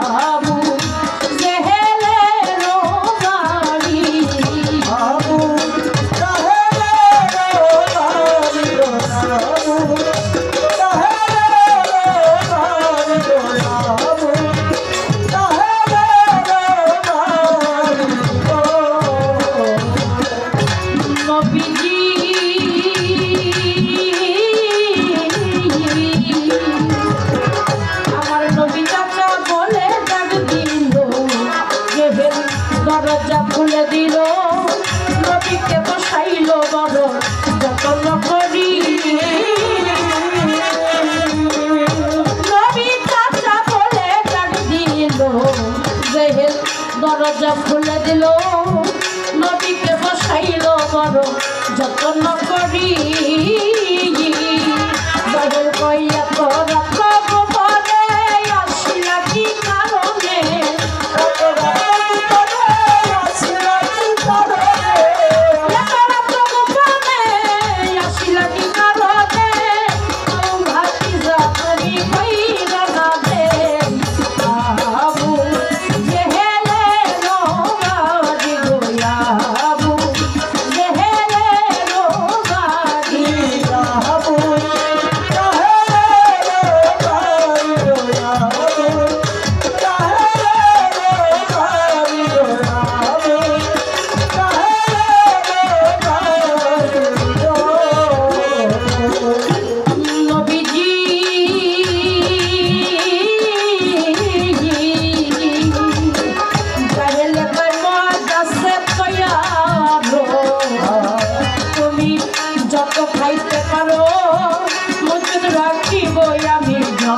Ah ছিল বড় যত করি। দরজা খুলে দিল নদীকে বসাইল বড় যত্ন করি। বদল কইয়া করা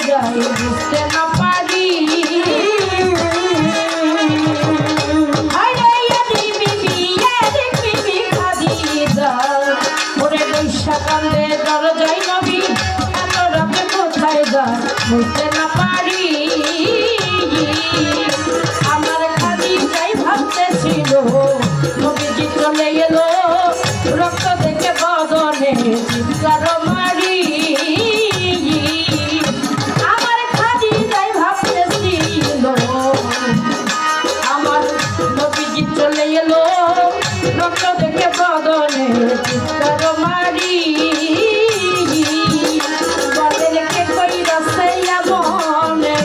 যায় বুঝতে না পারি সকালে দরজায় নবী এত রাতে কোথায় যায় বুঝতে না পারি রক্ত থেকে বদনে চিৎকার মারি। বদলকে কই রসাইয়া মনে